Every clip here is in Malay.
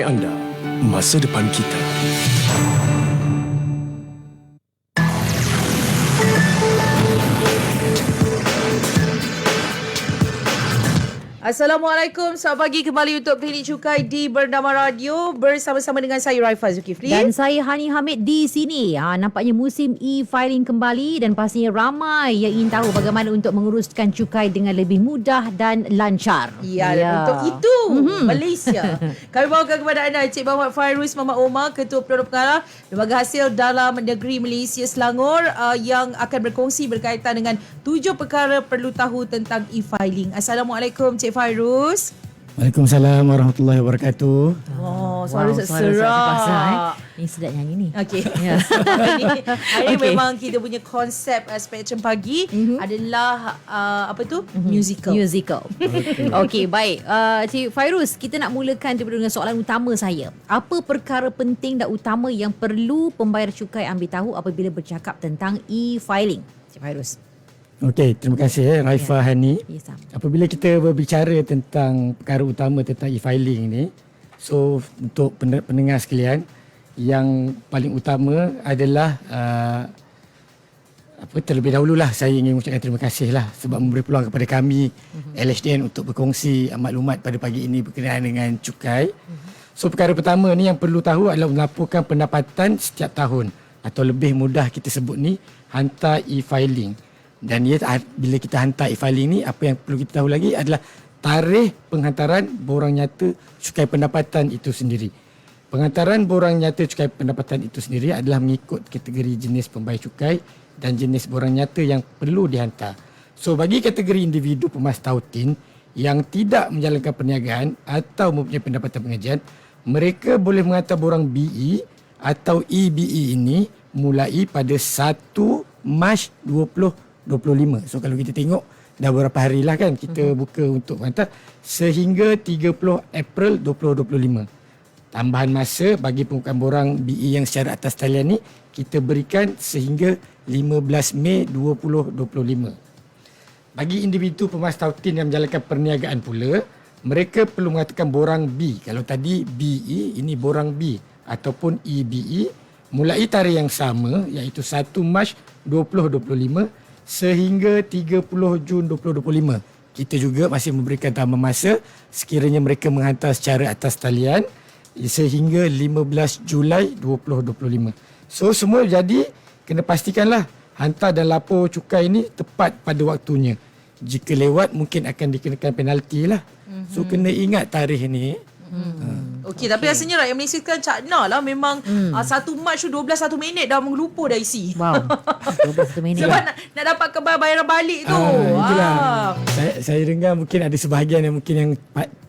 anda, masa depan kita. Assalamualaikum, selamat pagi kembali untuk Klinik Cukai di Bernama Radio bersama-sama dengan saya Raifa Zulkifli. Dan saya Hani Hamid di sini. Ha, nampaknya musim e-filing kembali dan pastinya ramai yang ingin tahu bagaimana untuk menguruskan cukai dengan lebih mudah dan lancar. Ya, dan untuk itu mm-hmm. Malaysia. Kami bawakan kepada anda Encik Muhammad Fairuz Mama Omar, Ketua Peneroh Pengarah Lembaga Hasil Dalam Negeri Malaysia Selangor uh, yang akan berkongsi berkaitan dengan tujuh perkara perlu tahu tentang e-filing. Assalamualaikum Encik Fairuz. Waalaikumsalam warahmatullahi wabarakatuh. Oh, suara wow, serak. suara terpaksa, eh. Ni sedap nyanyi ni. Okey. Ya. hari Okey. memang kita punya konsep uh, Spectrum Pagi Mhm. adalah uh, apa tu? Musical. Musical. Okey, okay, baik. Uh, Cik Fairuz, kita nak mulakan daripada dengan soalan utama saya. Apa perkara penting dan utama yang perlu pembayar cukai ambil tahu apabila bercakap tentang e-filing? Cik Fairuz. Okey, terima kasih eh, Raifah Hani. Ya, sama. Apabila kita berbicara tentang perkara utama tentang e-filing ni, so untuk pen- pendengar sekalian, yang paling utama adalah uh, apa terlebih dahululah saya ingin mengucapkan terima kasih lah sebab memberi peluang kepada kami mm-hmm. LHDN untuk berkongsi maklumat pada pagi ini berkenaan dengan cukai. Mm-hmm. So perkara pertama ni yang perlu tahu adalah melaporkan pendapatan setiap tahun atau lebih mudah kita sebut ni hantar e-filing. Dan ia bila kita hantar e-filing ni apa yang perlu kita tahu lagi adalah tarikh penghantaran borang nyata cukai pendapatan itu sendiri. Penghantaran borang nyata cukai pendapatan itu sendiri adalah mengikut kategori jenis pembayar cukai dan jenis borang nyata yang perlu dihantar. So bagi kategori individu pemas tautin yang tidak menjalankan perniagaan atau mempunyai pendapatan pengajian, mereka boleh menghantar borang BE atau EBE ini mulai pada 1 Mac 2025. So kalau kita tengok dah beberapa hari lah kan kita buka untuk menghantar sehingga 30 April 2025 tambahan masa bagi pembukaan borang BE yang secara atas talian ni kita berikan sehingga 15 Mei 2025. Bagi individu pemas tautin yang menjalankan perniagaan pula, mereka perlu mengatakan borang B. Kalau tadi BE, ini borang B ataupun EBE mulai tarikh yang sama iaitu 1 Mac 2025 sehingga 30 Jun 2025. Kita juga masih memberikan tambah masa sekiranya mereka menghantar secara atas talian sehingga 15 Julai 2025. So semua jadi kena pastikanlah hantar dan lapor cukai ini tepat pada waktunya. Jika lewat mungkin akan dikenakan penalti lah. Mm-hmm. So kena ingat tarikh ni. Okey, tapi rasanya rakyat Malaysia sekarang cakna lah memang hmm. uh, 1 Mac tu 12 1 minit dah mengelupa dah isi. Wow. 12 minit. Sebab nak, nak dapat kebayar bayaran balik tu. Ah, itulah. Ah. Saya, saya dengar mungkin ada sebahagian yang mungkin yang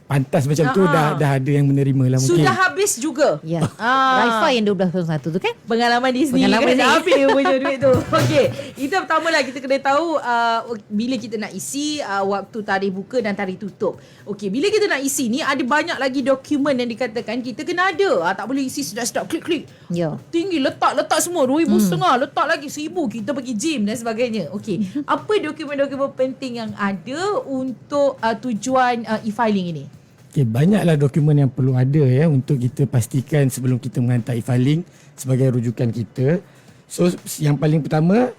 pantas macam tu Ah, ah. dah dah ada yang menerima lah mungkin. Sudah habis juga. Ya. Ah. Raifa yang 12.1 tu kan? Pengalaman di sini Pengalaman kena ni. habis punya duit tu. Okey, itu pertama lah kita kena tahu uh, bila kita nak isi uh, waktu tarikh buka dan tarikh tutup. Okey, bila kita nak isi ni ada banyak lagi dokumen yang dikatakan kita kena ada. Uh, tak boleh isi sedap-sedap klik-klik. Ya. Tinggi letak-letak semua RM2,000 hmm. setengah, letak lagi RM1,000 kita pergi gym dan sebagainya. Okey, apa dokumen-dokumen penting yang ada untuk uh, tujuan uh, e-filing ini? Okay, banyaklah dokumen yang perlu ada ya untuk kita pastikan sebelum kita menghantar e-filing sebagai rujukan kita. So yang paling pertama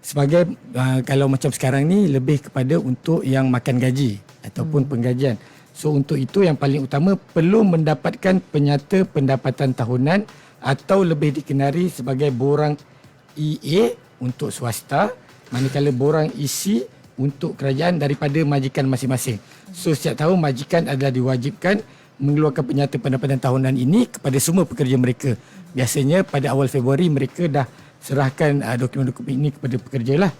sebagai uh, kalau macam sekarang ni lebih kepada untuk yang makan gaji ataupun hmm. penggajian. So untuk itu yang paling utama perlu mendapatkan penyata pendapatan tahunan atau lebih dikenali sebagai borang EA untuk swasta manakala borang isi untuk kerajaan daripada majikan masing-masing. So setiap tahun majikan adalah diwajibkan mengeluarkan penyata pendapatan tahunan ini kepada semua pekerja mereka. Biasanya pada awal Februari mereka dah serahkan uh, dokumen-dokumen ini kepada pekerja lah.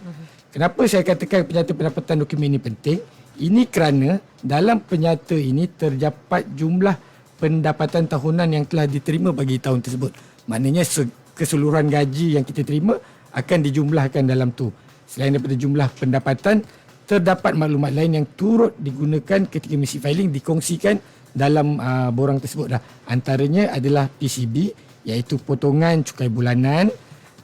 Kenapa saya katakan penyata pendapatan dokumen ini penting? Ini kerana dalam penyata ini terdapat jumlah pendapatan tahunan yang telah diterima bagi tahun tersebut. Maknanya se- keseluruhan gaji yang kita terima akan dijumlahkan dalam tu. Selain daripada jumlah pendapatan, terdapat maklumat lain yang turut digunakan ketika misi filing dikongsikan dalam uh, borang tersebut dah. Antaranya adalah PCB iaitu potongan cukai bulanan,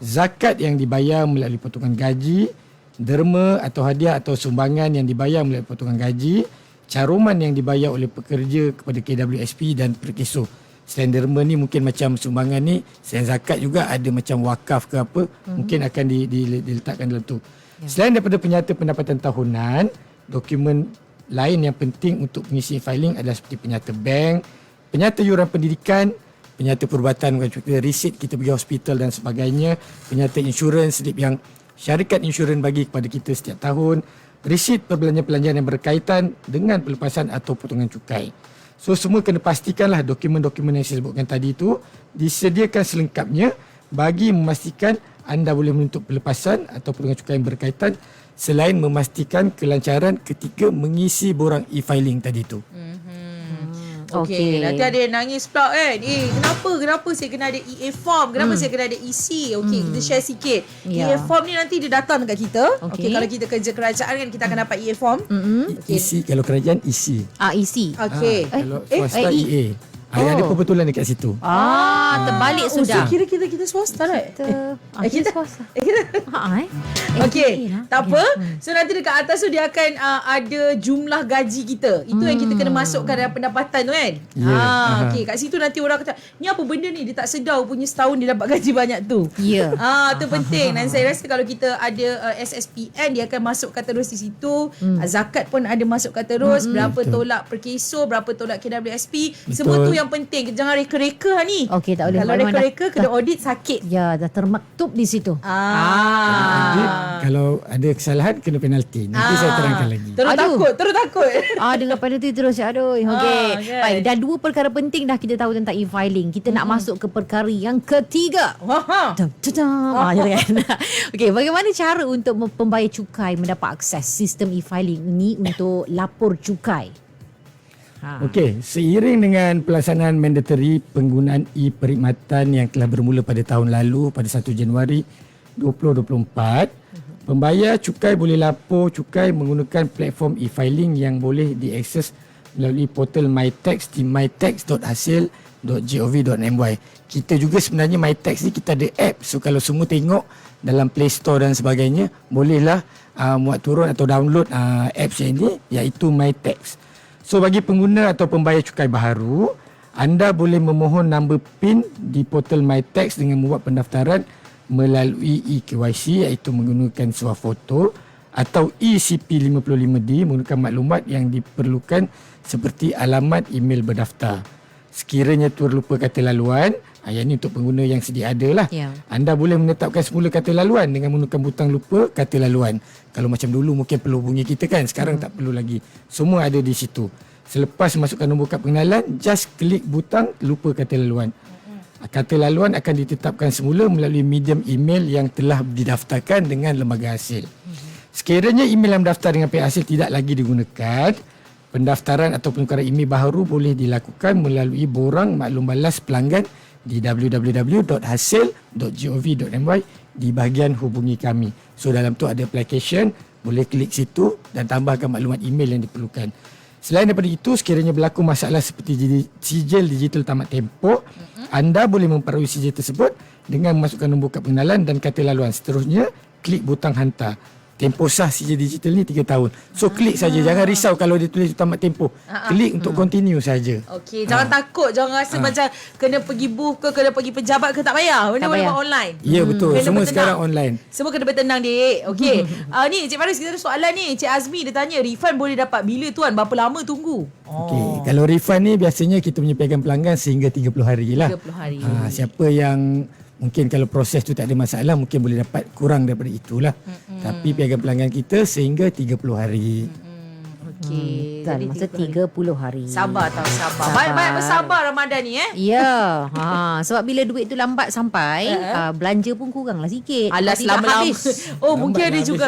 zakat yang dibayar melalui potongan gaji, derma atau hadiah atau sumbangan yang dibayar melalui potongan gaji, caruman yang dibayar oleh pekerja kepada KWSP dan perkeso. Selain derma ni mungkin macam sumbangan ni, selain zakat juga ada macam wakaf ke apa, mm-hmm. mungkin akan di, di, diletakkan dalam tu. Yeah. Selain daripada penyata pendapatan tahunan, dokumen lain yang penting untuk pengisi filing adalah seperti penyata bank, penyata yuran pendidikan, penyata perubatan, kita resit kita pergi hospital dan sebagainya, penyata insurans, slip yang syarikat insurans bagi kepada kita setiap tahun, resit perbelanjaan-perbelanjaan yang berkaitan dengan pelepasan atau potongan cukai. So semua kena pastikanlah dokumen-dokumen yang saya sebutkan tadi itu disediakan selengkapnya bagi memastikan anda boleh menuntut pelepasan atau potongan cukai yang berkaitan selain memastikan kelancaran ketika mengisi borang e-filing tadi itu. Hmm. Okey, okay. nanti ada yang nangis pula kan. Eh, kenapa? Kenapa saya kena ada EA form? Kenapa hmm. saya kena ada EC? Okey, hmm. kita share sikit. Yeah. EA form ni nanti dia datang dekat kita. Okey, okay, kalau kita kerja kerajaan kan kita akan dapat EA form. Mm-hmm. Okay. EC kalau kerajaan EC. Ah, EC. Okey. Ah, kalau swasta eh, EA. Oh. Ada perbetulan dekat situ. Ah, terbalik oh, sudah. So kira kita kita swasta lah. Kita, eh, eh, kita swasta. Eh, kita. Ha eh. Okey, tak apa. So nanti dekat atas tu dia akan uh, ada jumlah gaji kita. Itu hmm. yang kita kena masukkan dalam pendapatan tu kan. Yeah. Ah, uh-huh. okey. Kat situ nanti orang kata, "Ni apa benda ni? Dia tak sedar punya setahun dia dapat gaji banyak tu." Ya. Yeah. Ah, tu penting. Dan saya rasa kalau kita ada uh, SSPN dia akan masukkan terus di situ. Hmm. Zakat pun ada masukkan terus. Hmm. Berapa Betul. tolak per keso, berapa tolak KWSP. Betul. Semua tu yang penting. Jangan reka-reka lah ni. Okey, tak boleh. Kalau reka-reka kena audit sakit. Ya, dah termaktub di situ. Ah. Jadi, kalau ada kesalahan kena penalti. Nanti ah. saya terangkan lagi. Terus aduh. takut, terus takut. Ah dengan penalti terus aduh. Okey. Ah, okay. Baik, dan dua perkara penting dah kita tahu tentang e-filing. Kita hmm. nak masuk ke perkara yang ketiga. Wah. Ah, kan. Okey, bagaimana cara untuk pembayar cukai mendapat akses sistem e-filing ini untuk lapor cukai? Ha. Okey, seiring dengan pelaksanaan mandatory penggunaan e-perkhidmatan yang telah bermula pada tahun lalu pada 1 Januari 2024, pembayar cukai boleh lapor cukai menggunakan platform e-filing yang boleh diakses melalui portal MyTax di mytax.hasil.gov.my. Kita juga sebenarnya MyTax ni kita ada app. So kalau semua tengok dalam Play Store dan sebagainya, bolehlah uh, muat turun atau download uh, apps yang ini iaitu MyTax. So bagi pengguna atau pembayar cukai baharu, anda boleh memohon nombor PIN di portal MyTax dengan membuat pendaftaran melalui eKYC iaitu menggunakan sebuah foto atau E eCP55D menggunakan maklumat yang diperlukan seperti alamat email berdaftar. Sekiranya terlupa kata laluan, Ayat ni untuk pengguna yang sedia ada lah. Ya. Anda boleh menetapkan semula kata laluan dengan menggunakan butang lupa kata laluan. Kalau macam dulu mungkin perlu hubungi kita kan. Sekarang hmm. tak perlu lagi. Semua ada di situ. Selepas masukkan nombor kad pengenalan, just klik butang lupa kata laluan. Hmm. Kata laluan akan ditetapkan semula melalui medium email yang telah didaftarkan dengan lembaga hasil. Hmm. Sekiranya email yang daftar dengan pihak hasil tidak lagi digunakan, pendaftaran atau penukaran email baru boleh dilakukan melalui borang maklum balas pelanggan di www.hasil.gov.my di bahagian hubungi kami. So dalam tu ada application, boleh klik situ dan tambahkan maklumat email yang diperlukan. Selain daripada itu, sekiranya berlaku masalah seperti sijil digital tamat tempoh, uh-huh. anda boleh memperoleh sijil tersebut dengan memasukkan nombor kad pengenalan dan kata laluan. Seterusnya, klik butang hantar. Tempoh sah CJ Digital ni 3 tahun. So klik saja jangan risau kalau dia tulis tamat tempoh. Klik untuk continue saja. Okey, jangan takut, jangan rasa macam kena pergi booth ke kena pergi pejabat ke tak payah. Benda boleh buat online. Ya hmm. betul, kena semua bertenang. sekarang online. Semua kena bertenang dik. Okey. uh, ni Cik Faris kita ada soalan ni. Cik Azmi dia tanya refund boleh dapat bila tuan? Berapa lama tunggu? Okey, oh. kalau refund ni biasanya kita punya pegang pelanggan sehingga 30 hari lah. 30 hari. Ha, siapa yang mungkin kalau proses tu tak ada masalah mungkin boleh dapat kurang daripada itulah mm-hmm. tapi piagam pelanggan kita sehingga 30 hari mm-hmm. Okey. Hmm, masa 30 hari. Sabar tau, sabar. Baik-baik bersabar Ramadan ni eh. Ya. ha, sebab bila duit tu lambat sampai, uh, belanja pun kuranglah sikit. Alas lama-lama. Oh, lambat mungkin ada juga.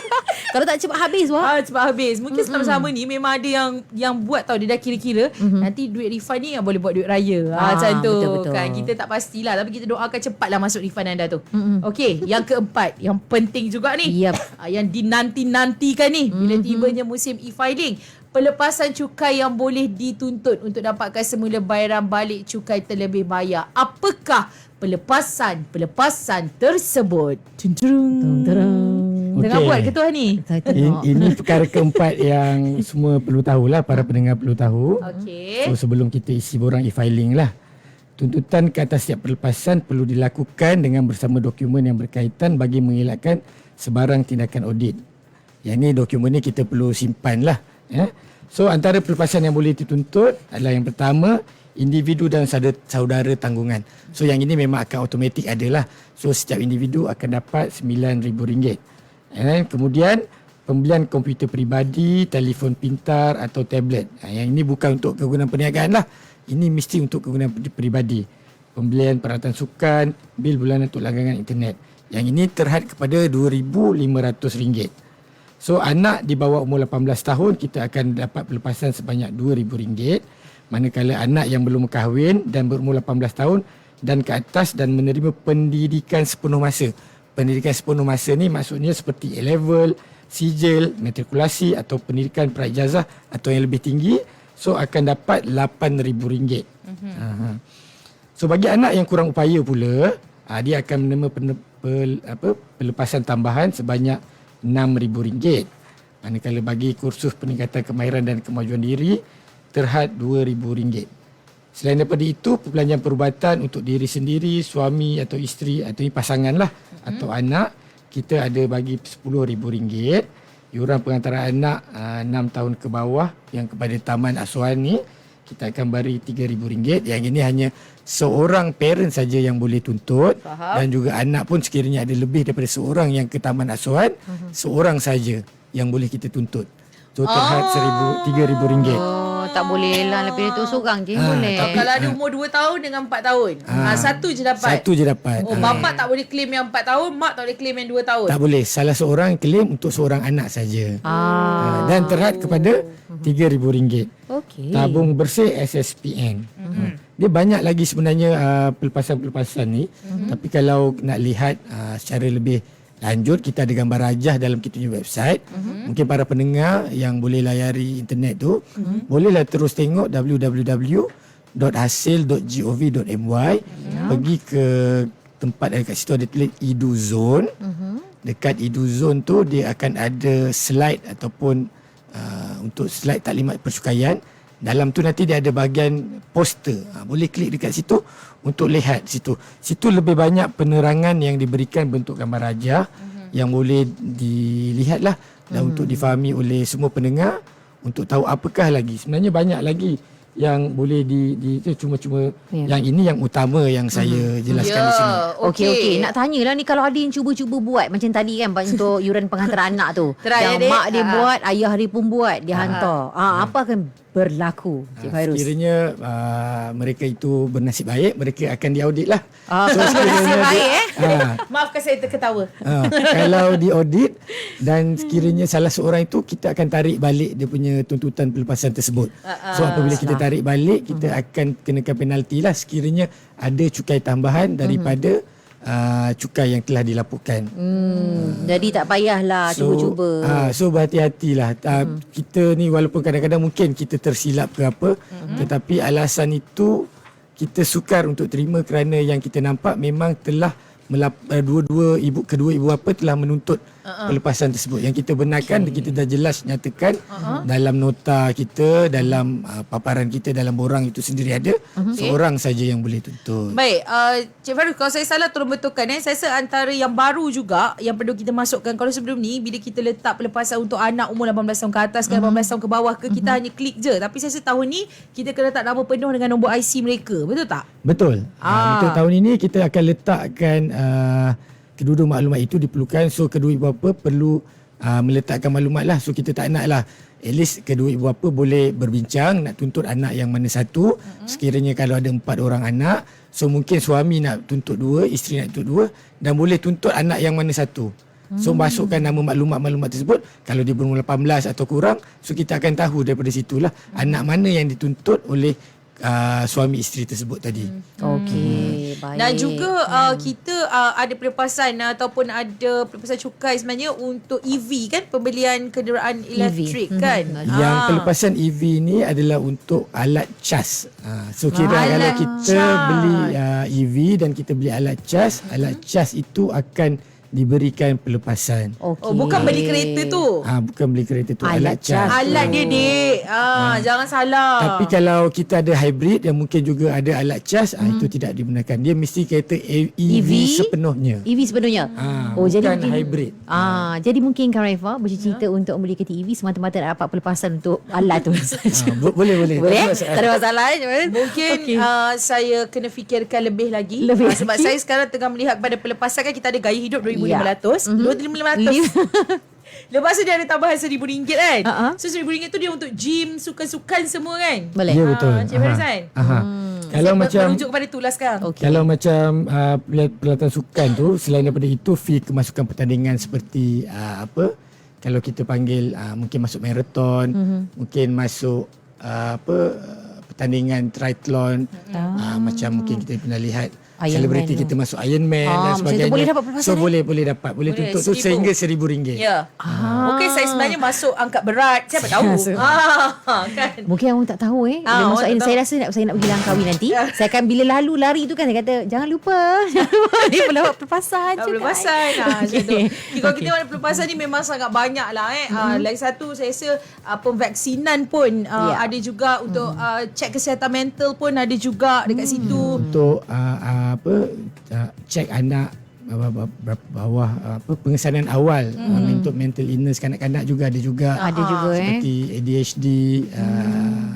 Kalau tak cepat habis wah. Ah, cepat habis. Mungkin mm-hmm. sama-sama ni memang ada yang yang buat tau dia dah kira-kira mm-hmm. nanti duit refund ni yang boleh buat duit raya. Ah, macam tu. Kan kita tak pastilah tapi kita doakan cepatlah masuk refund anda tu. Mm-hmm. Okey, yang keempat yang penting juga ni. Yep. Ah, yang dinanti-nantikan ni bila mm-hmm. tibanya musim e filing pelepasan cukai yang boleh dituntut untuk dapatkan semula bayaran balik cukai terlebih bayar. Apakah pelepasan pelepasan tersebut? Tung Okay. Tengah buat ketua ni. In, ini perkara keempat yang semua perlu tahulah para pendengar perlu tahu. Okay. So sebelum kita isi borang e-filing lah. tuntutan ke atas setiap pelepasan perlu dilakukan dengan bersama dokumen yang berkaitan bagi mengelakkan sebarang tindakan audit. Yang ini dokumen ni kita perlu simpan lah. Ya. So antara pelepasan yang boleh dituntut adalah yang pertama individu dan saudara, tanggungan. So yang ini memang akan automatik adalah. So setiap individu akan dapat RM9,000. And kemudian pembelian komputer peribadi, telefon pintar atau tablet. Ha, yang ini bukan untuk kegunaan perniagaan lah. Ini mesti untuk kegunaan peribadi. Pembelian peralatan sukan, bil bulanan untuk langganan internet. Yang ini terhad kepada RM2,500. So anak di bawah umur 18 tahun kita akan dapat pelepasan sebanyak RM2,000. Manakala anak yang belum kahwin dan berumur 18 tahun dan ke atas dan menerima pendidikan sepenuh masa. Pendidikan sepenuh masa ni maksudnya seperti A-level, sijil, matrikulasi atau pendidikan praijazah atau yang lebih tinggi so akan dapat RM8,000. Mm-hmm. Uh-huh. So bagi anak yang kurang upaya pula, uh, dia akan menerima pen- pel- apa, pelepasan tambahan sebanyak RM6,000. Manakala bagi kursus peningkatan kemahiran dan kemajuan diri terhad RM2,000. Selain daripada itu, perbelanjaan perubatan untuk diri sendiri, suami atau isteri atau pasangan lah mm-hmm. atau anak, kita ada bagi RM10,000 yuran pengantaran anak uh, 6 tahun ke bawah yang kepada taman asuhan ni kita akan beri RM3,000 yang ini hanya seorang parent saja yang boleh tuntut Faham. dan juga anak pun sekiranya ada lebih daripada seorang yang ke taman asuhan uh-huh. seorang saja yang boleh kita tuntut so terhad RM3,000 Oh, tak boleh lah lebih dari tu seorang je Ah, boleh. tapi- Kalau ada umur 2 tahun dengan 4 tahun. Ah. Ah, satu je dapat. satu je dapat Oh, Ah. bapak tak boleh claim yang 4 tahun, mak tak boleh claim yang 2 tahun. tak boleh salah seorang claim untuk seorang anak saja Ah. Ah, dan terhad kepada RM3,000 Okey. tabung bersih SSPN. Mm-hmm. Dia banyak lagi sebenarnya uh, pelepasan-pelepasan ni. Mm-hmm. Tapi kalau nak lihat uh, secara lebih lanjut kita ada gambar rajah dalam kita punya website. Mm-hmm. Mungkin para pendengar yang boleh layari internet tu mm-hmm. bolehlah terus tengok www.hasil.gov.my yeah. pergi ke tempat ada kat situ ada tulis Edu Zone. Mm-hmm. Dekat Edu Zone tu dia akan ada slide ataupun uh, untuk slide taklimat percukaian. Dalam tu nanti dia ada bahagian poster. Ha, boleh klik dekat situ untuk lihat situ. Situ lebih banyak penerangan yang diberikan bentuk gambar rajah uh-huh. yang boleh dilihat lah dan uh-huh. untuk difahami oleh semua pendengar untuk tahu apakah lagi. Sebenarnya banyak lagi yang boleh di, di itu cuma-cuma Ya. yang ini yang utama yang saya jelaskan di sini. Okey okey nak tanyalah ni kalau ada yang cuba-cuba buat macam tadi kan untuk yuran pengantaran anak tu. Try, yang adik. mak dia Ha. buat, ayah dia pun buat, dia hantar. Ah apa akan berlaku Cik Ah, Fairuz? Sekiranya uh, mereka itu bernasib baik, mereka akan diaudit lah. Ah, sekiranya Nasib dia- baik eh. Ah, Maafkan saya terketawa. Ah, kalau diaudit dan sekiranya salah seorang itu kita akan tarik balik dia punya tuntutan pelepasan tersebut. So apabila kita tarik balik kita akan kenakan penalti lah sekiranya ada cukai tambahan daripada uh, cukai yang telah dilaporkan. Hmm, jadi tak payahlah cuba-cuba. Ah, so berhati-hatilah. Ah, Kita ni walaupun kadang-kadang mungkin kita tersilap ke apa, tetapi alasan itu kita sukar untuk terima kerana yang kita nampak memang telah melap, uh, dua-dua ibu kedua ibu bapa telah menuntut uh-uh. pelepasan tersebut. Yang kita benarkan okay. kita dah jelas nyatakan uh-huh. dalam nota kita, dalam uh, paparan kita dalam borang itu sendiri ada uh-huh. seorang saja yang boleh tuntut. Baik, uh, Cik Farouk, kalau saya salah tolong betulkan eh. Saya rasa antara yang baru juga yang perlu kita masukkan. Kalau sebelum ni, bila kita letak pelepasan untuk anak umur 18 tahun ke atas ke 18 tahun ke bawah ke, kita hanya klik je. Tapi saya rasa tahun ni, kita kena letak nama penuh dengan nombor IC mereka. Betul tak? Betul. Ah. Ah. Untuk tahun ini kita akan letakkan uh, kedua-dua maklumat itu diperlukan. So kedua ibu bapa perlu uh, meletakkan maklumat lah. So kita tak nak lah. At least kedua ibu bapa boleh berbincang nak tuntut anak yang mana satu. Mm-hmm. Sekiranya kalau ada empat orang anak. So mungkin suami nak tuntut dua, isteri nak tuntut dua. Dan boleh tuntut anak yang mana satu. So masukkan nama maklumat-maklumat tersebut Kalau dia berumur 18 atau kurang So kita akan tahu daripada situlah Anak mana yang dituntut oleh uh, suami isteri tersebut tadi Okey, baik. Dan juga uh, kita uh, ada pelepasan uh, ataupun ada pelepasan cukai sebenarnya untuk EV kan pembelian kenderaan elektrik Mhm. kan. Yang Ah. pelepasan EV ni adalah untuk alat cas. Ha, so kira Alat kalau kita cas. beli uh, EV dan kita beli alat cas, alat cas itu akan diberikan pelepasan. Okey. Oh, bukan beli kereta tu. Ah bukan beli kereta tu Alat alat, cas. Alat dia, Dik. Ah, jangan salah. Tapi kalau kita ada hybrid yang mungkin juga ada alat cas, ah, itu tidak dibenarkan. Dia mesti kereta E- EV, sepenuhnya. EV sepenuhnya. Ah, oh jadi bukan mungkin hybrid. Ah, jadi mungkin Kak Raifa bercerita untuk membeli kereta EV semata-mata nak dapat pelepasan untuk alat tu saja. Ah, bo- boleh boleh. Boleh? Tak ada masalah. Tak ada masalah eh? Mungkin okay. uh, saya kena fikirkan lebih lagi. Lebih Ah, sebab lagi? saya sekarang tengah melihat kepada pelepasan kan kita ada gaya hidup 2500. Ya. Mm-hmm. 2500. Lepas tu dia ada tambahan RM1,000 kan. Ha-ha. So RM1,000 tu dia untuk gym, sukan-sukan semua kan. Boleh. Ya betul. Ah, Encik Farizan. Aha. Kalau Saya macam merujuk kepada itulah sekarang. Okey. Kalau macam uh, peralatan peralatan sukan tu selain daripada itu fee kemasukan pertandingan seperti uh, apa kalau kita panggil uh, mungkin masuk maraton, mm-hmm. mungkin masuk uh, apa pertandingan triathlon, mm-hmm. uh, macam mungkin kita pernah lihat Iron selebriti Man tu. kita masuk Iron Man Ah, dan tu sebagainya. boleh dapat pelepasan, So eh? boleh boleh dapat. Boleh, Boleh, tuntut tu RM1,000. sehingga RM1000. Ya. Ah. Okey, saya sebenarnya masuk angkat berat. Siapa tahu? Ah, kan. Mungkin orang tak tahu eh. Ah, Bila masuk tak saya rasa nak, saya nak pergi Langkawi nanti. saya akan bila lalu lari tu kan saya kata jangan lupa. Jangan lupa ni pelawak pelepasan. Tak cakap. pelepasan ha, tu. Okay, kalau kita mana pelepasan ni memang sangat banyak lah eh. Mm-hmm. Uh, lagi satu saya rasa uh, pemvaksinan pun uh, Ya. ada juga untuk uh, cek kesihatan mental pun ada juga dekat situ. untuk uh, uh, apa uh, cek anak bawah, apa pengesanan awal mm. uh, untuk mental illness kanak-kanak juga ada juga Ada juga eh. seperti ADHD uh,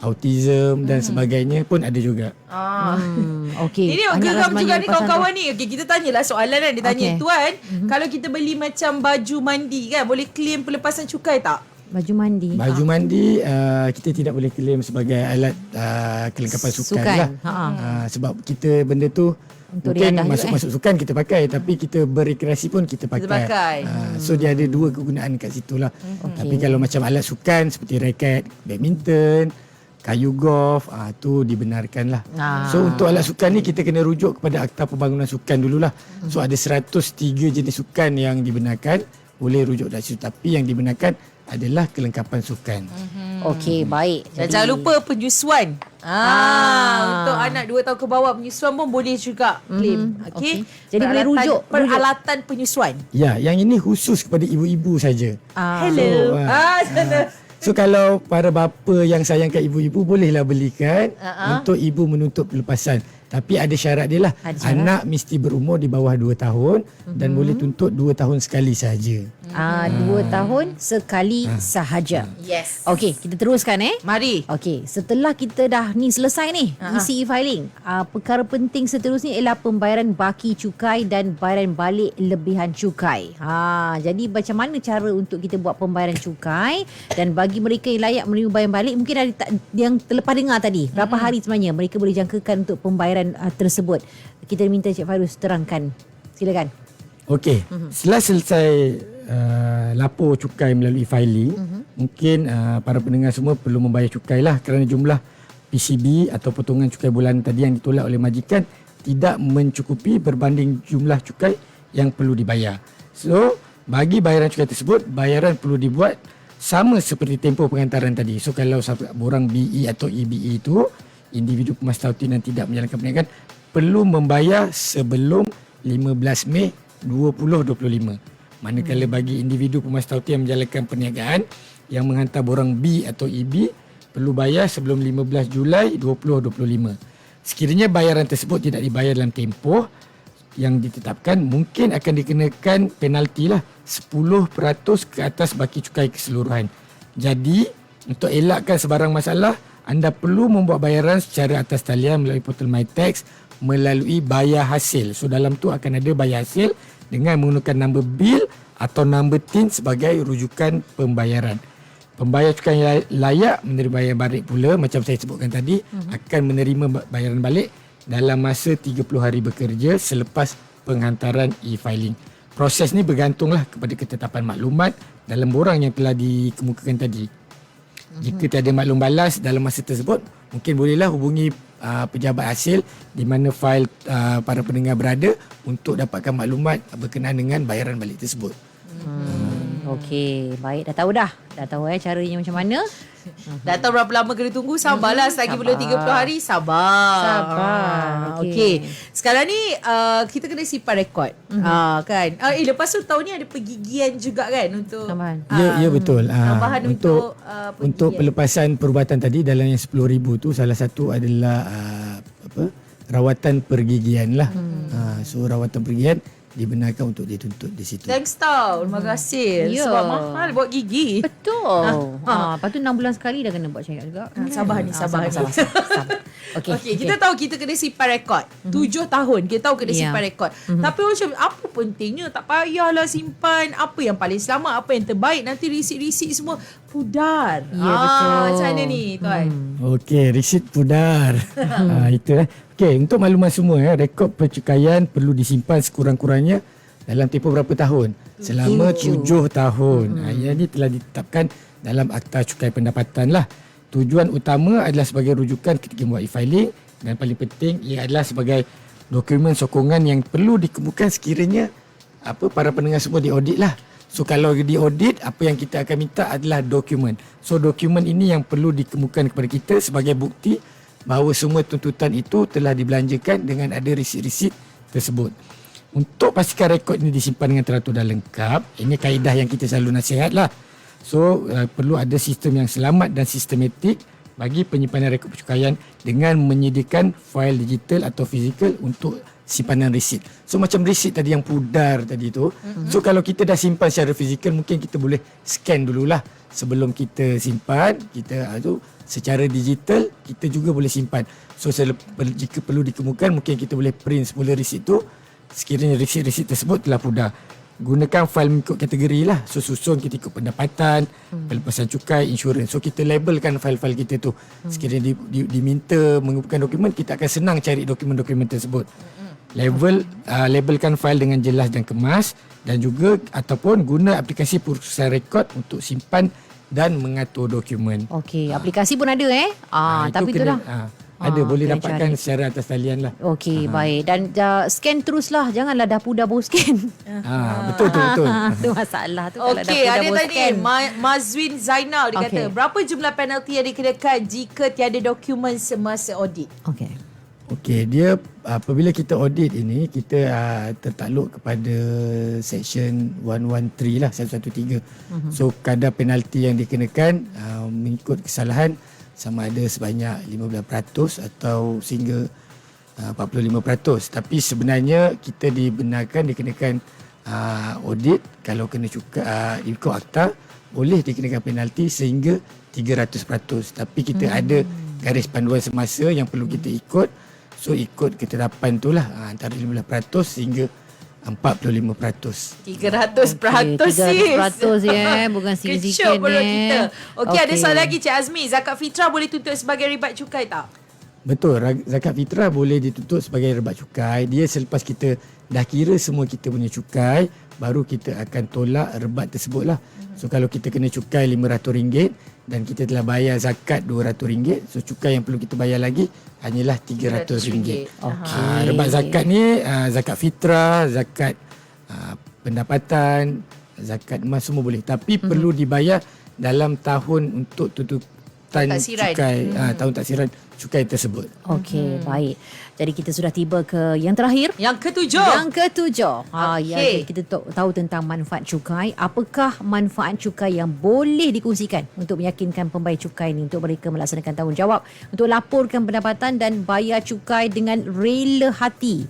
autism dan sebagainya pun ada juga Ah. Hmm, okey. Ini geram sebenarnya juga ni kawan-kawan ni. Okey, kita tanyalah soalan kan. Dia tanya, Okey. tuan, kalau kita beli macam baju mandi kan, boleh claim pelepasan cukai tak? Baju mandi. baju mandi uh, kita tidak boleh claim sebagai alat uh, kelengkapan sukan, Sukan, lah ha-ha. uh, sebab kita benda tu Untuk mungkin masuk-masuk sukan kita pakai tapi kita berrekreasi pun kita pakai, pakai. Uh, so dia ada dua kegunaan kat situ lah tapi kalau macam alat sukan seperti raket badminton kayu golf ah tu dibenarkan lah. Ah. So untuk alat sukan ni kita kena rujuk kepada Akta Pembangunan Sukan dululah. So ada 103 jenis sukan yang dibenarkan boleh rujuk dari situ tapi yang dibenarkan adalah kelengkapan sukan. Okey, baik. Dan jangan lupa penyusuan. Ah, untuk anak 2 tahun ke bawah penyusuan pun boleh juga claim. Mm-hmm. Okey. Okey. Jadi boleh Peralatan- rujuk, peralatan penyusuan. Ya, yang ini khusus kepada ibu-ibu saja. Ah. Hello. So, Ah, sana. So kalau para bapa yang sayangkan ibu-ibu bolehlah belikan uh-huh. untuk ibu menuntut pelepasan. Tapi ada syarat dia lah. Ada syarat. Anak mesti berumur di bawah 2 tahun uh-huh. dan boleh tuntut 2 tahun sekali saja. Ah, dua tahun sekali sahaja. Yes. Okey, kita teruskan eh. Mari. Okey, setelah kita dah ni selesai ni Ha-ha. isi e-filing, uh, perkara penting seterusnya ialah pembayaran baki cukai dan bayaran balik lebihan cukai. Ha, jadi macam mana cara untuk kita buat pembayaran cukai dan bagi mereka yang layak menerima bayaran balik mungkin ada tak, yang terlepas dengar tadi. Berapa Hmm. hari sebenarnya mereka boleh jangkakan untuk pembayaran uh, tersebut? Kita minta Cik Fairuz terangkan. Silakan. Okey, uh-huh. setelah selesai uh, lapor cukai melalui filing, uh-huh. mungkin uh, para pendengar semua perlu membayar cukai lah kerana jumlah PCB atau potongan cukai bulanan tadi yang ditolak oleh majikan tidak mencukupi berbanding jumlah cukai yang perlu dibayar. So, bagi bayaran cukai tersebut, bayaran perlu dibuat sama seperti tempoh pengantaran tadi. So, kalau borang BE atau EBE itu, individu pemas tautin yang tidak menjalankan perniagaan, perlu membayar sebelum 15 Mei 2025. Manakala bagi individu pemas tautin yang menjalankan perniagaan yang menghantar borang B atau EB perlu bayar sebelum 15 Julai 2025. Sekiranya bayaran tersebut tidak dibayar dalam tempoh yang ditetapkan mungkin akan dikenakan penalti lah 10% ke atas baki cukai keseluruhan. Jadi untuk elakkan sebarang masalah anda perlu membuat bayaran secara atas talian melalui portal MyTax melalui bayar hasil. So dalam tu akan ada bayar hasil dengan menggunakan nombor bil atau nombor TIN sebagai rujukan pembayaran. Pembayar cukai yang layak menerima bayaran balik pula macam saya sebutkan tadi uh-huh. akan menerima ba- bayaran balik dalam masa 30 hari bekerja selepas penghantaran e-filing. Proses ni bergantunglah kepada ketetapan maklumat dalam borang yang telah dikemukakan tadi. Jika tiada maklum balas dalam masa tersebut, mungkin bolehlah hubungi uh, pejabat hasil di mana fail uh, para pendengar berada untuk dapatkan maklumat berkenaan dengan bayaran balik tersebut. Okey, baik dah tahu dah. Dah tahu eh caranya macam mana. Dah tahu berapa lama kena tunggu Sabarlah Lagi belum 30 hari Sabar Sabar. Ah, Okey. Okey. Sekarang ni uh, kita kena simpan rekod. Mm-hmm. Uh, kan. Uh, eh lepas tu tahun ni ada pergigian juga kan untuk Tambahan. Ya, ya betul. Ah, tambahan untuk, uh, pergigian. untuk pelepasan perubatan tadi dalam yang 10,000 tu salah satu adalah uh, apa? rawatan pergigian lah. Hmm. Uh, so rawatan pergigian dibenarkan untuk dituntut di situ. Thanks tau. Terima kasih. Ya. Sebab mahal buat gigi. Betul. Ha, lepas tu 6 bulan sekali dah kena buat check up juga. Ah, sabar ni, sabar ni. sabar, sabar, sabar. Okey. Okey, okay, kita tahu kita kena simpan rekod. Tujuh tahun kita tahu kena Ya. simpan rekod. Tapi orang macam apa pentingnya? Tak payahlah simpan. Apa yang paling selamat, apa yang terbaik. Nanti risik-risik semua pudar. Ya, ah, betul. Macam mana ni tuan? Okey, resit pudar. ha, itu eh. Okey, untuk makluman semua eh, rekod percukaian perlu disimpan sekurang-kurangnya dalam tempoh berapa tahun? Selama tujuh tahun. Ha, yang ini telah ditetapkan dalam Akta Cukai Pendapatan lah. Tujuan utama adalah sebagai rujukan ketika membuat e-filing dan paling penting ia adalah sebagai dokumen sokongan yang perlu dikemukakan sekiranya apa para pendengar semua diaudit lah. So kalau diaudit apa yang kita akan minta adalah dokumen. So dokumen ini yang perlu dikemukakan kepada kita sebagai bukti bahawa semua tuntutan itu telah dibelanjakan dengan ada risit-risit tersebut. Untuk pastikan rekod ini disimpan dengan teratur dan lengkap, ini kaedah yang kita selalu nasihat lah. So uh, perlu ada sistem yang selamat dan sistematik bagi penyimpanan rekod percukaian dengan menyediakan fail digital atau fizikal untuk simpanan resit. So macam resit tadi yang pudar tadi tu. Mm-hmm. So kalau kita dah simpan secara fizikal mungkin kita boleh scan dululah sebelum kita simpan. Kita uh, tu secara digital kita juga boleh simpan. So jika perlu dikemukakan mungkin kita boleh print semula resit tu sekiranya resit-resit tersebut telah pudar. Gunakan fail mengikut kategori lah. So susun kita ikut pendapatan, hmm. pelepasan cukai, insurans. So kita labelkan fail-fail kita tu. Hmm. Sekiranya di, di, diminta mengumpulkan dokumen, kita akan senang cari dokumen-dokumen tersebut. Hmm. Level uh, labelkan fail dengan jelas dan kemas dan juga ataupun guna aplikasi perusahaan rekod untuk simpan dan mengatur dokumen. Okey, aplikasi pun ada eh. Ah, itu tapi kena- itulah. ah, ada Ah, boleh dapatkan cari. secara atas talian lah. Okey, baik. Dan uh, scan teruslah. Janganlah dah pudar baru scan. Ah, betul tu betul. tu masalah tu kalau dah Okey, ada tadi scan. Ma- Mazwin Zainal dia Okey. kata, berapa jumlah penalti yang dikenakan jika tiada dokumen semasa audit? Okey. Okey, dia apabila kita audit ini kita uh, tertakluk kepada section 113 lah 113. Uh-huh. So kadar penalti yang dikenakan uh, mengikut kesalahan sama ada sebanyak 15% atau sehingga uh, 45%. Tapi sebenarnya kita dibenarkan dikenakan uh, audit kalau kena cukai uh, ikut akta boleh dikenakan penalti sehingga 300%. Tapi kita hmm. ada garis panduan semasa yang perlu kita ikut. So ikut ketetapan tu lah uh, antara 15% sehingga 45%. 300 peratus sis. 300% ya, bukan sikit-sikit ni. kita. Okey, okay. ada soalan lagi Cik Azmi. Zakat fitrah boleh tuntut sebagai ribat cukai tak? Betul, zakat fitrah boleh dituntut sebagai rebat cukai. Dia selepas kita dah kira semua kita punya cukai, baru kita akan tolak rebat tersebut lah. So kalau kita kena cukai RM500 dan kita telah bayar zakat RM200, so cukai yang perlu kita bayar lagi hanyalah RM300. Okey. Ah, rebat zakat ni ah, zakat fitrah, zakat ah, pendapatan, zakat emas semua boleh. Tapi perlu dibayar dalam tahun untuk tuntutan Taksiran. cukai ah, tahun taksiran cukai tersebut. Okey, baik. Jadi kita sudah tiba ke yang terakhir. Yang ketujuh. Yang ketujuh. Ha, Okey. ya, kita tahu, tahu tentang manfaat cukai. Apakah manfaat cukai yang boleh dikongsikan untuk meyakinkan pembayar cukai ni untuk mereka melaksanakan tanggungjawab untuk laporkan pendapatan dan bayar cukai dengan rela hati.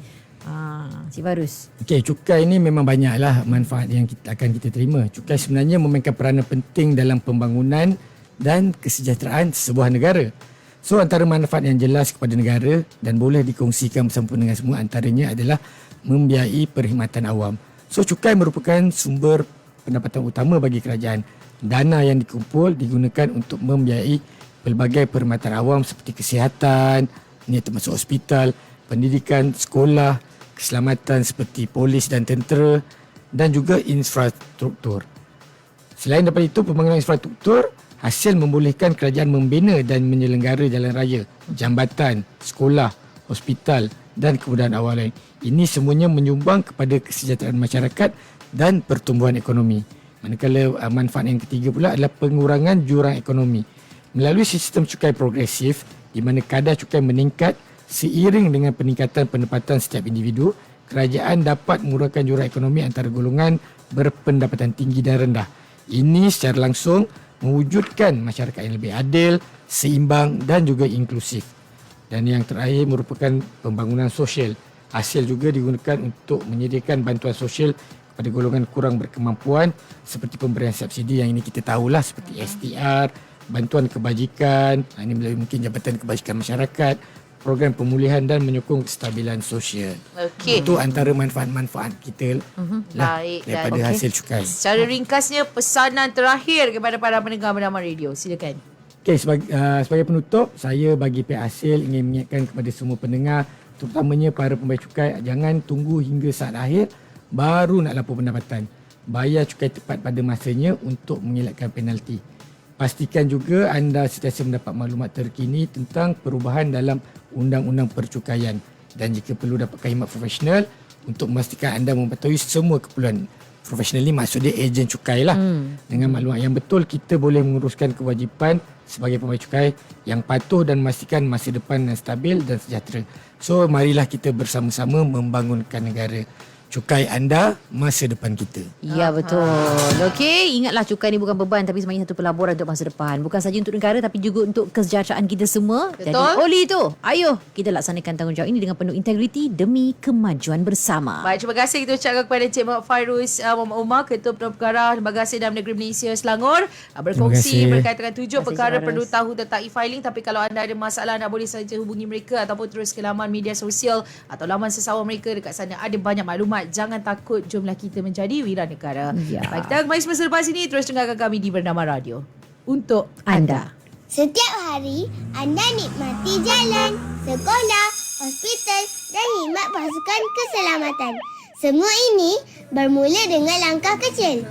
Ha, Cik Barus. Okey, cukai ni memang banyaklah manfaat yang kita akan kita terima. Cukai sebenarnya memainkan peranan penting dalam pembangunan dan kesejahteraan sebuah negara. So antara manfaat yang jelas kepada negara dan boleh dikongsikan bersama dengan semua antaranya adalah membiayai perkhidmatan awam. So cukai merupakan sumber pendapatan utama bagi kerajaan. Dana yang dikumpul digunakan untuk membiayai pelbagai perkhidmatan awam seperti kesihatan, ini termasuk hospital, pendidikan, sekolah, keselamatan seperti polis dan tentera dan juga infrastruktur. Selain daripada itu, pembangunan infrastruktur hasil membolehkan kerajaan membina dan menyelenggara jalan raya, jambatan, sekolah, hospital dan kemudahan awal lain. Ini semuanya menyumbang kepada kesejahteraan masyarakat dan pertumbuhan ekonomi. Manakala uh, manfaat yang ketiga pula adalah pengurangan jurang ekonomi. Melalui sistem cukai progresif di mana kadar cukai meningkat Seiring dengan peningkatan pendapatan setiap individu, kerajaan dapat mengurangkan jurang ekonomi antara golongan berpendapatan tinggi dan rendah. Ini secara langsung mewujudkan masyarakat yang lebih adil, seimbang dan juga inklusif. Dan yang terakhir merupakan pembangunan sosial. Hasil juga digunakan untuk menyediakan bantuan sosial kepada golongan kurang berkemampuan seperti pemberian subsidi yang ini kita tahulah seperti STR, bantuan kebajikan, ini mungkin Jabatan Kebajikan Masyarakat, program pemulihan dan menyokong kestabilan sosial. Okey. Itu antara manfaat-manfaat kita lah Baik, dan- daripada okey. hasil cukai. Secara ringkasnya pesanan terakhir kepada para pendengar bernama radio. Silakan. Okey, sebagai, uh, sebagai penutup, saya bagi pihak hasil ingin mengingatkan kepada semua pendengar, terutamanya para pembayar cukai, jangan tunggu hingga saat akhir baru nak lapor pendapatan. Bayar cukai tepat pada masanya untuk mengelakkan penalti. Pastikan juga anda sentiasa mendapat maklumat terkini tentang perubahan dalam undang-undang percukaian dan jika perlu dapat khidmat profesional untuk memastikan anda mengetahui semua keperluan profesional ni maksud dia ejen cukai lah. Hmm. Dengan maklumat yang betul kita boleh menguruskan kewajipan sebagai pembayar cukai yang patuh dan memastikan masa depan yang stabil dan sejahtera. So marilah kita bersama-sama membangunkan negara. Cukai anda, masa depan kita. Ya betul. Okey, ingatlah cukai ni bukan beban tapi sebenarnya satu pelaburan untuk masa depan. Bukan saja untuk negara tapi juga untuk kesejahteraan kita semua. Betul. Jadi oleh itu, ayo kita laksanakan tanggungjawab ini dengan penuh integriti demi kemajuan bersama. Baik, terima kasih kita ucapkan kepada Encik Muhammad Fairuz uh, Muhammad Umar, Ketua Perdana Perkara Lembaga Hasil Dalam Negeri Malaysia Selangor uh, berkongsi berkaitan dengan tujuh perkara perlu tahu tentang e-filing tapi kalau anda ada masalah anda boleh saja hubungi mereka ataupun terus ke laman media sosial atau laman sesama mereka dekat sana ada banyak maklumat. Jangan takut jomlah kita menjadi wira negara. Ya. Baik, kita kembali semasa lepas ini terus dengarkan kami di Bernama Radio. Untuk Anda. Setiap hari, anda nikmati jalan, sekolah, hospital dan khidmat pasukan keselamatan. Semua ini bermula dengan langkah kecil.